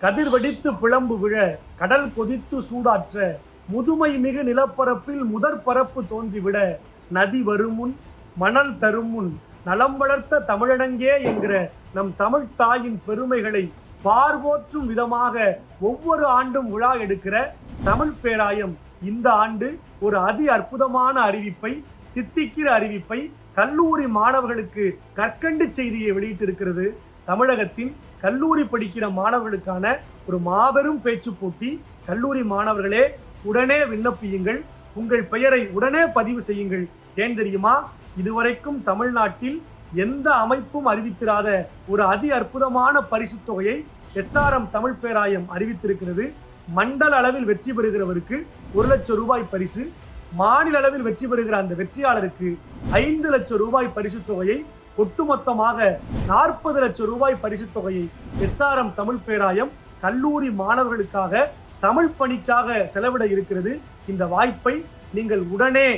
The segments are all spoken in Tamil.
கதிர் வெடித்து பிளம்பு விழ கடல் கொதித்து சூடாற்ற முதுமை மிகு நிலப்பரப்பில் முதற் பரப்பு தோன்றிவிட நதி வருமுன் மணல் தருமுன் நலம் வளர்த்த தமிழனங்கே என்கிற நம் தமிழ் தாயின் பெருமைகளை பார்வோற்றும் விதமாக ஒவ்வொரு ஆண்டும் விழா எடுக்கிற தமிழ் பேராயம் இந்த ஆண்டு ஒரு அதி அற்புதமான அறிவிப்பை தித்திக்கிற அறிவிப்பை கல்லூரி மாணவர்களுக்கு கற்கண்டு செய்தியை வெளியிட்டிருக்கிறது. தமிழகத்தின் கல்லூரி படிக்கிற மாணவர்களுக்கான ஒரு மாபெரும் பேச்சு போட்டி. கல்லூரி மாணவர்களே உடனே விண்ணப்பியுங்கள். உங்கள் பெயரை உடனே பதிவு செய்யுங்கள். ஏன் தெரியுமா? இதுவரைக்கும் தமிழ்நாட்டில் எந்த அமைப்பும் அறிவித்திராத ஒரு அதி அற்புதமான பரிசுத் தொகையை எஸ்ஆர்எம் தமிழ் பேராயம் அறிவித்திருக்கிறது. மண்டல அளவில் வெற்றி பெறுகிறவருக்கு ஒரு லட்சம் ரூபாய் பரிசு. மாநில அளவில் வெற்றி பெறுகிற அந்த வெற்றியாளருக்கு ஐந்து லட்சம் ரூபாய் பரிசு தொகையை ஒட்டுமொத்தமாக நாற்பது லட்சம் ரூபாய் பரிசுத் தொகையை எஸ்ஆர்எம் தமிழ் பேராயம் கல்லூரி மாணவர்களுக்காக தமிழ் பணிக்காக செலவிட இருக்கிறது. இந்த வாய்ப்பை நீங்கள் உடனே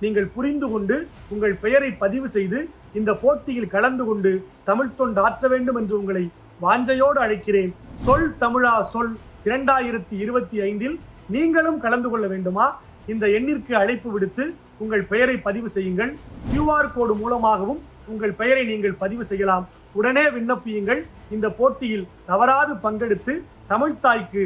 நீங்கள் புரிந்து கொண்டு உங்கள் பெயரை பதிவு செய்து இந்த போட்டியில் கலந்து கொண்டு தமிழ் தொண்டு ஆற்ற வேண்டும் என்று உங்களை வாஞ்சையோடு அழைக்கிறேன். சொல் தமிழா சொல் இரண்டாயிரத்தி இருபத்தி ஐந்தில் நீங்களும் கலந்து கொள்ள வேண்டுமா? இந்த எண்ணிற்கு அழைப்பு விடுத்து உங்கள் பெயரை பதிவு செய்யுங்கள். கியூஆர் கோடு மூலமாகவும் உங்கள் பெயரை நீங்கள் பதிவு செய்யலாம். உடனே விண்ணப்பியுங்கள். இந்த போட்டியில் தவறாது பங்கெடுத்து தமிழ் தாய்க்கு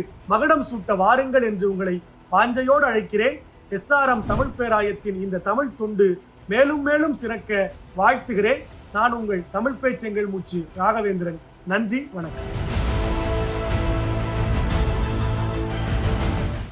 சூட்ட வாருங்கள் என்று உங்களை பாஞ்சையோடு அழைக்கிறேன். எஸ்ஆர்எம் தமிழ் பேராயத்தின் இந்த தமிழ் துண்டு மேலும் மேலும் சிறக்க வாழ்த்துகிறேன். நான் உங்கள் தமிழ் பேச்செங்கல் மூச்சு ராகவேந்திரன். நன்றி வணக்கம்.